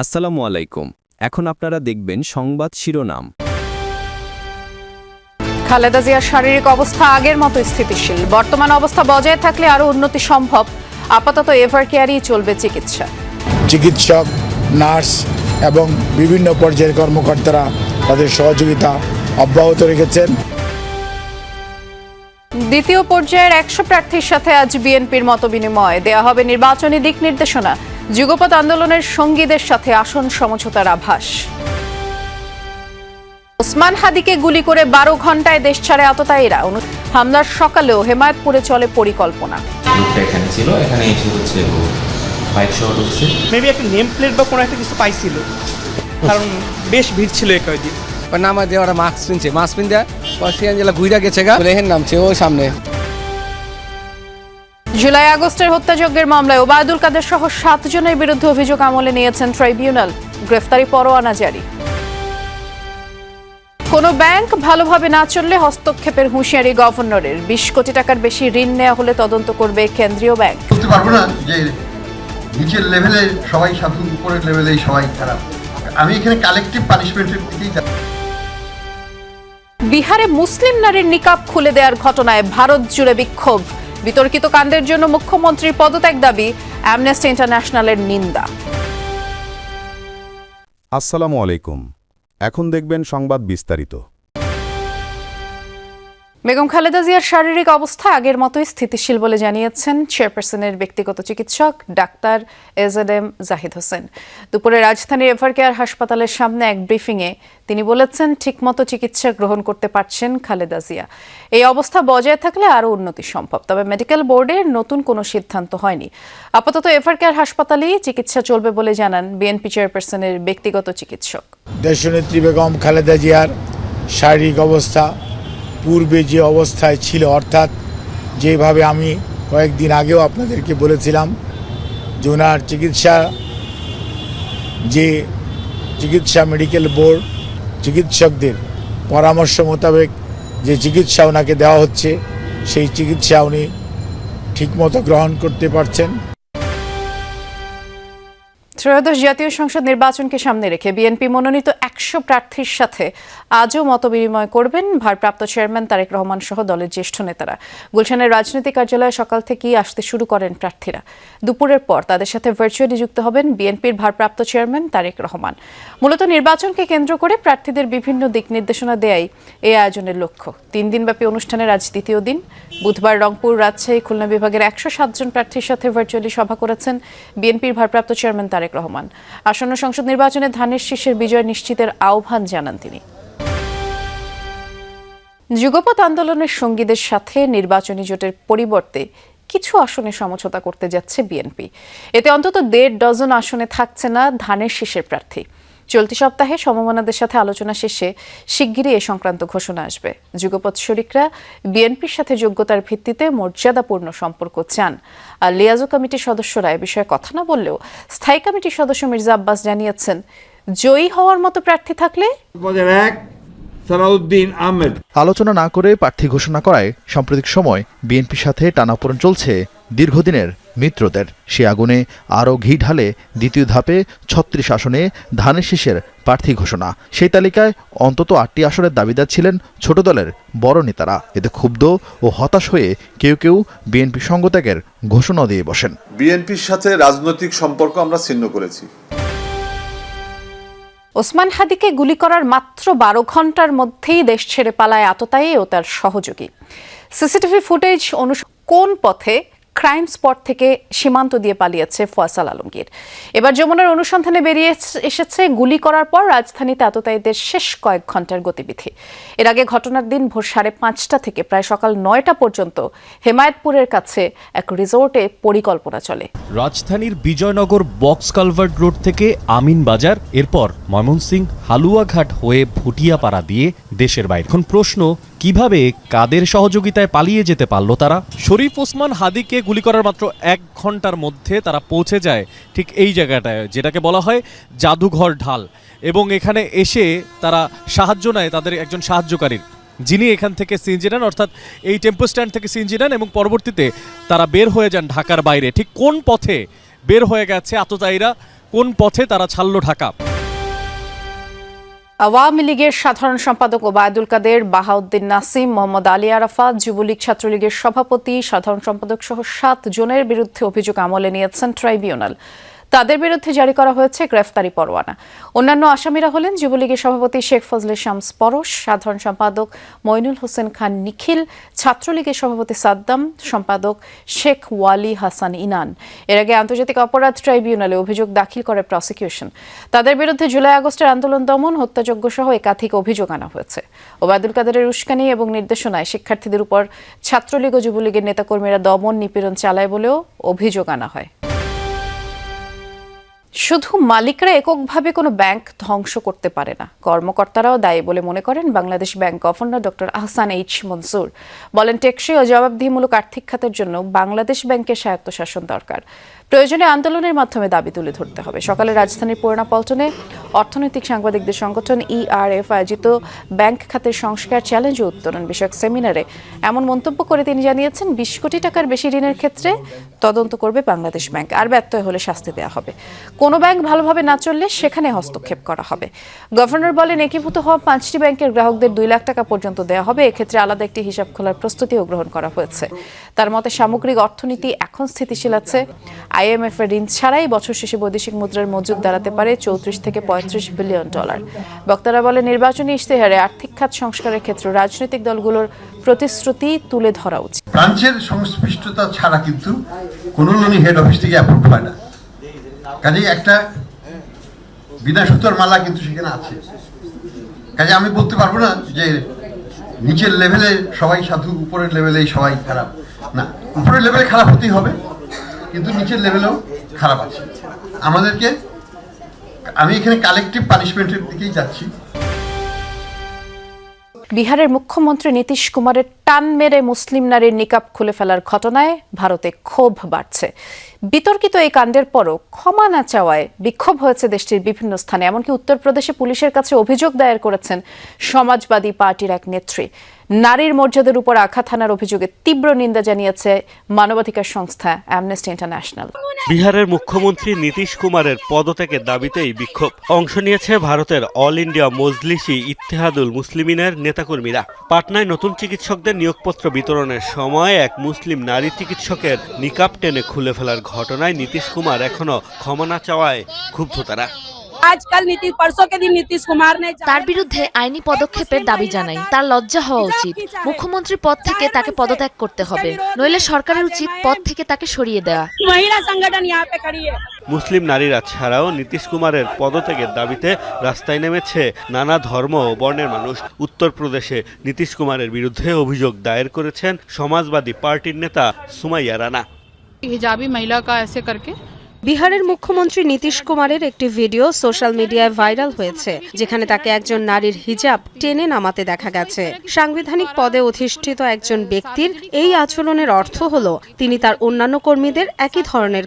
আসসালামু আলাইকুম। এখন আপনারা দেখবেন সংবাদ শিরোনাম। খালেদা জিয়ার শারীরিক অবস্থা আগের মতো স্থিতিশীল। বর্তমান অবস্থা বজায় থাকলে আরও উন্নতি সম্ভব। আপাতত এভার কেয়ারই চলবে চিকিৎসা। চিকিৎসক নার্স এবং বিভিন্ন পর্যায়ের কর্মকর্তারা তাদের সহযোগিতা অব্যাহত রেখেছেন। দ্বিতীয় পর্যায়ের একশো প্রার্থীর সাথে আজ বিএনপির মত বিনিময় দেয়া হবে নির্বাচনী দিক নির্দেশনা। যুগপৎ আন্দোলনের সঙ্গীদের সাথে আসন সমঝোতার আভাস। ওসমান হাদিকে গুলি করে বারো ঘন্টায় দেশ ছাড়ে আততায়ীরা। হামলার সকালেও হেমায়তপুরে চলে পরিকল্পনা। এখানে ছিল এখানে এসে হচ্ছে বাইক সহ ঢুকছে। মেবি একটা নেম প্লেট বা কোনো একটা কিছু পাইছিল। কারণ বেশ ভিড় ছিল এই নামা দিয়ে ওরা মাস্ক পিনছে। মাস্ক ঘুইরা গেছে গা। রেহেন নামছে ও সামনে। জুলাই আগস্টের হত্যাযজ্ঞের মামলায় ওবায়দুল কাদের সহ সাতজনের বিরুদ্ধে অভিযোগ আমলে নিয়েছেন ট্রাইব্যুনাল। গ্রেফতারি পরোয়ানা জারি। কোনো ব্যাংক ভালোভাবে না চললে হস্তক্ষেপের হুঁশিয়ারি গভর্নরের। বিশ কোটি টাকার বেশি ঋণ নেওয়া হলে তদন্ত করবে কেন্দ্রীয় ব্যাংক। বলতে পারব না যে নিচের লেভেলে সবাই সাধু উপরের লেভেলেই সবাই খারাপ। আমি এখানে কালেকটিভ পানিশমেন্টের দিকেই বিহারে মুসলিম নারীর নিকাব খুলে দেওয়ার ঘটনায় ভারত জুড়ে বিক্ষোভ। বিতর্কিত কাণ্ডের জন্য মুখ্যমন্ত্রীর পদত্যাগ দাবি অ্যামনেস্টি ইন্টারন্যাশনালের নিন্দা। আসসালামু আলাইকুম। এখন দেখবেন সংবাদ বিস্তারিত। বেগম খালেদা জিয়ার শারীরিক অবস্থা আগের মতোই স্থিতিশীল বলে জানিয়েছেন চেয়ারপারসনের ব্যক্তিগত চিকিৎসক doctor A Z M Zahid Hossain. দুপুরে রাজধানীর এভার কেয়ার হাসপাতালের সামনে এক ব্রিফিংয়ে তিনি বলেছেন, ঠিকমতো চিকিৎসা গ্রহণ করতে পারছেন খালেদা জিয়া। এই অবস্থা বজায় থাকলে আরও উন্নতি সম্ভব, তবে মেডিকেল বোর্ডের নতুন কোনো সিদ্ধান্ত হয়নি। আপাতত এভার কেয়ার হাসপাতালেই চিকিৎসা চলবে বলে জানান বিএনপি চেয়ারপারসনের ব্যক্তিগত চিকিৎসক। দেশনেত্রী বেগম খালেদা জিয়ার শারীরিক অবস্থা পূর্বে যে অবস্থায় ছিল, অর্থাৎ যেভাবে আমি কয়েকদিন আগেও আপনাদেরকে বলেছিলাম যে ওনার চিকিৎসা, যে চিকিৎসা মেডিকেল বোর্ড চিকিৎসকদের পরামর্শ মোতাবেক যে চিকিৎসা ওনাকে দেওয়া হচ্ছে, সেই চিকিৎসা উনি ঠিকমতো গ্রহণ করতে পারছেন। ত্রয়োদশ জাতীয় সংসদ নির্বাচনকে সামনে রেখে বিএনপি মনোনীত একশো প্রার্থীর সাথে আজও মতবিনিময় করবেন ভারপ্রাপ্ত চেয়ারম্যান তারেক রহমান সহ দলের জ্যেষ্ঠ নেতারা। গুলশানের রাজনৈতিক কার্যালয়ে সকাল থেকেই আসতে শুরু করেন প্রার্থীরা। দুপুরের পর তাদের সাথে ভার্চুয়ালি যুক্ত হবেন বিএনপির ভারপ্রাপ্ত চেয়ারম্যান তারেক রহমান। মূলত নির্বাচনকে কেন্দ্র করে প্রার্থীদের বিভিন্ন দিক নির্দেশনা দেয়াই এই আয়োজনের লক্ষ্য। তিন দিনব্যাপী অনুষ্ঠানের আজ দ্বিতীয় দিন। বুধবার রংপুর রাজশাহী খুলনা বিভাগের একশো সাতজন প্রার্থীর সাথে ভার্চুয়ালি সভা করেছেন বিএনপির ভারপ্রাপ্ত চেয়ারম্যান তারেক রহমান। আসন্ন সংসদ নির্বাচনে ধানের শীর্ষের বিজয় নিশ্চিতের আহ্বান জানান তিনি। যুগপথ আন্দোলনের সঙ্গীদের সাথে নির্বাচনী জোটের পরিবর্তে কিছু আসনে সমঝোতা করতে যাচ্ছে বিএনপি। এতে অন্তত দেড় ডজন আসনে থাকছে না ধানের শীষের প্রার্থী। চলতি সপ্তাহে সমমনাদের সাথে আলোচনা শেষে শিগগিরই এ সংক্রান্ত ঘোষণা আসবে। যুগপৎ শরিকরা বিএনপির সাথে যোগ্যতার ভিত্তিতে মর্যাদাপূর্ণ সম্পর্ক চান। আর লিয়াজু কমিটির সদস্যরা এ বিষয়ে কথা না বললেও স্থায়ী কমিটির সদস্য মির্জা আব্বাস জানিয়েছেন জয়ী হওয়ার মতো প্রার্থী থাকলে এক সালাউদ্দিন আহমেদ। আলোচনা না করে প্রার্থী ঘোষণা করায় সাম্প্রতিক সময় বিএনপির সাথে টানাপোড়েন চলছে দীর্ঘদিনের মিত্রদের সে আগুনে আরও ঘি ঢালে দ্বিতীয় ধাপে ছত্রিশ আসনে ধানের শীষের প্রার্থী ঘোষণা। সেই তালিকায় অন্তত আটটি আসনের দাবিদার ছিলেন ছোট দলের বড় নেতারা। এতে ক্ষুব্ধ ও হতাশ হয়ে কেউ কেউ বিএনপি সঙ্গত্যাগের ঘোষণা দিয়ে বসেন। বিএনপির সাথে রাজনৈতিক সম্পর্ক আমরা ছিন্ন করেছি। ওসমান হাদিকে গুলি করার মাত্র বারো ঘণ্টার মধ্যেই দেশ ছেড়ে পালায় আততায়ী ও তার সহযোগী। সিসিটিভি ফুটেজ অনুস কোন পথে ক্রাইম স্পট থেকে সীমান্ত দিয়ে পালিয়েছে ফয়সাল আলমগীর। এবার যমুনার অনুসন্ধানে বেরিয়ে এসেছে, গুলি করার পর রাজধানীতে আততায়ীদের শেষ কয়েক ঘণ্টার গতিবিধি। এর আগে ঘটনার দিন ভোর সাড়ে পাঁচটা থেকে প্রায় সকাল নয়টা পর্যন্ত হেমায়তপুরের কাছে এক রিসোর্টে পরিকল্পনা চলে। রাজধানীর বিজয়নগর বক্স কালভার্ট রোড থেকে আমিন বাজার, এরপর ময়মনসিং হালুয়াঘাট হয়ে ভুটিয়াপাড়া দিয়ে দেশের বাইরে। এখন প্রশ্ন কীভাবে, কাদের সহযোগিতায় পালিয়ে যেতে পারল তারা? শরীফ ওসমান হাদিকে গুলি করার মাত্র এক ঘণ্টার মধ্যে তারা পৌঁছে যায় ঠিক এই জায়গাটায়, যেটাকে বলা হয় জাদুঘর ঢাল। এবং এখানে এসে তারা সাহায্য নেয় তাদের একজন সাহায্যকারীর, যিনি এখান থেকে সিএনজি নেন, অর্থাৎ এই টেম্পো স্ট্যান্ড থেকে সিএনজি নেন এবং পরবর্তীতে তারা বের হয়ে যান ঢাকার বাইরে। ঠিক কোন পথে বের হয়ে গেছে আততায়ীরা, কোন পথে তারা ছাড়ল ঢাকা? আওয়ামী লীগের সাধারণ সম্পাদক ওবায়দুল কাদের, বাহাউদ্দিন নাসিম, মোহাম্মদ আলী আরাফা যুবলীগ ছাত্রলীগের সভাপতি, সাধারণ সম্পাদক সহ সাত জনের বিরুদ্ধে অভিযোগ আমলে নিয়েছেন ট্রাইব্যুনাল। তাদের বিরুদ্ধে জারি করা হয়েছে গ্রেফতারি পরোয়ানা। অন্যান্য আসামিরা হলেন যুবলীগের সভাপতি শেখ ফজলে শামস পরশ, সাধারণ সম্পাদক মইনুল হোসেন খান নিখিল, ছাত্রলীগের সভাপতি সাদ্দাম, সম্পাদক শেখ ওয়ালি হাসান ইনান। এর আগে আন্তর্জাতিক অপরাধ ট্রাইব্যুনালে অভিযোগ দাখিল করে প্রসিকিউশন। তাদের বিরুদ্ধে জুলাই আগস্টের আন্দোলন দমন, হত্যাযজ্ঞ সহ একাধিক অভিযোগ আনা হয়েছে। ওবায়দুল কাদেরের উস্কানি এবং নির্দেশনায় শিক্ষার্থীদের উপর ছাত্রলীগ ও যুবলীগের নেতাকর্মীরা দমন নিপীড়ন চালায় বলেও অভিযোগ আনা হয়। শুধু মালিকরা এককভাবে কোনো ব্যাংক ধ্বংস করতে পারে না। কর্মকর্তারাও দায়ী বলে মনে করেন Bangladesh bank governor doctor Ahsan H Mansur. বলেন, টেকসই ও জবাবদিহিমূলক আর্থিক খাতের জন্য বাংলাদেশ ব্যাংকের স্বায়ত্তশাসন দরকার। প্রয়োজনে আন্দোলনের মাধ্যমে দাবি তুলে ধরতে হবে। সকালে রাজধানীর পুরোনা পল্টনে অর্থনৈতিক সাংবাদিকদের সংগঠন ইআরএফ আয়োজিত ব্যাংক খাতের সংস্কার চ্যালেঞ্জ ও উত্তরণ বিষয়ক সেমিনারে এমন মন্তব্য করে তিনি জানিয়েছেন, বিশ কোটি টাকার বেশি ঋণের ক্ষেত্রে তদন্ত করবে বাংলাদেশ ব্যাংক। আর ব্যত্যয় হলে শাস্তি দেওয়া হবে। কোনো ব্যাংক ভালোভাবে না চললে সেখানে হস্তক্ষেপ করা হবে। গভর্নর বলেন, একীভূত হওয়া পাঁচটি ব্যাংকের গ্রাহকদের দুই লাখ টাকা পর্যন্ত দেওয়া হবে। এক্ষেত্রে আলাদা একটি হিসাব খোলার প্রস্তুতিও গ্রহণ করা হয়েছে। তার মতে, সামগ্রিক অর্থনীতি এখন স্থিতিশীল আছে। আইএমএফ এর ঋণ ছাড়াই বছর শেষে বৈদেশিক মুদ্রার মজুদ দাঁড়াতে পারে চৌত্রিশ থেকে পঁয়ত্রিশ বিলিয়ন ডলার। বক্তারা বলে নির্বাচনী ইশতেহারে আর্থিক খাত সংস্কারের ক্ষেত্রে রাজনৈতিক দলগুলোর প্রতিশ্রুতি তুলে ধরা উচিত। ব্রাঞ্চের সংশ্লিষ্টতা ছাড়া কিন্তু কোনো লোনই হেড অফিস থেকে অ্যাপ্রুভ হয় না। কাজেই একটা বিনা সুতোর মালা কিন্তু সেখানে আছে। কাজে আমি বলতে পারব না যে নিচের লেভেলে সবাই সাধু, উপরের লেভেলেই সবাই খারাপ। না, উপরের লেভেলে খারাপ হতেই হবে, কিন্তু নিচের লেভেলেও খারাপ আছে। আমাদেরকে, আমি এখানে কালেকটিভ পানিশমেন্টের দিকেই যাচ্ছি। বিহারের মুখ্যমন্ত্রী নীতিশ কুমারের টান মেরে মুসলিম নারীর নিকাব খুলে ফেলার ঘটনায় ভারতে ক্ষোভ বাড়ছে। বিতর্কিত এই কাণ্ডের পরও ক্ষমা না চাওয়ায় বিক্ষোভ হয়েছে দেশটির বিভিন্ন স্থানে, এমনকি উত্তরপ্রদেশে পুলিশের কাছে অভিযোগ দায়ের করেছেন সমাজবাদী পার্টির এক নেত্রী। নারীর মর্যাদার উপর আঘাত হানার অভিযোগে তীব্র নিন্দা জানিয়েছে মানবাধিকার সংস্থা অ্যামনেস্টি ইন্টারন্যাশনাল বিহারের মুখ্যমন্ত্রী নীতিশ কুমারের পদত্যাগের দাবিতেই বিক্ষোভ। অংশ নিয়েছে ভারতের অল ইন্ডিয়া মজলিসি ইত্তেহাদুল মুসলিমিনের নেতাকর্মীরা। পাটনায় নতুন চিকিৎসকদের নিয়োগপত্র বিতরণের সময় এক মুসলিম নারী চিকিৎসকের নিকাপ টেনে খুলে ফেলার ঘটনায় নীতিশ কুমার এখনও ক্ষমা না চাওয়ায় ক্ষুব্ধ তারা। আজকাল নীতিশ পরশো কে দিন নীতিশ কুমার নে তার বিরুদ্ধে আইনি পদক্ষেপের দাবি জানাই। তার লজ্জা হওয়া উচিত। মুখ্যমন্ত্রী পদ থেকে তাকে পদত্যাগ করতে হবে। নইলে সরকারের উচিত পদ থেকে তাকে সরিয়ে দেওয়া। মহিলা সংগঠন ইয়া পে খড়ি মুসলিম নারীরা ছাড়াও নীতিশ কুমারের পদত্যাগের দাবিতে রাস্তায় নেমেছে নানা ধর্ম ও বর্ণের মানুষ। উত্তরপ্রদেশে নীতিশ কুমারের বিরুদ্ধে অভিযোগ দায়ের করেছেন সমাজবাদী পার্টির নেতা সুমাইয়া রানা। হিজাবি মহিলা কা এসে করকে বিহারের মুখ্যমন্ত্রী নীতিশ কুমারের একটি ভিডিও সোশ্যাল মিডিয়ায় ভাইরাল হয়েছে, যেখানে তাকে একজন নারীর হিজাব টেনে নামাতে দেখা গেছে। সাংবিধানিক পদে অধিষ্ঠিত একজন ব্যক্তির এই আচরণের অর্থ হল, তিনি তার অন্যান্য কর্মীদের একই ধরনের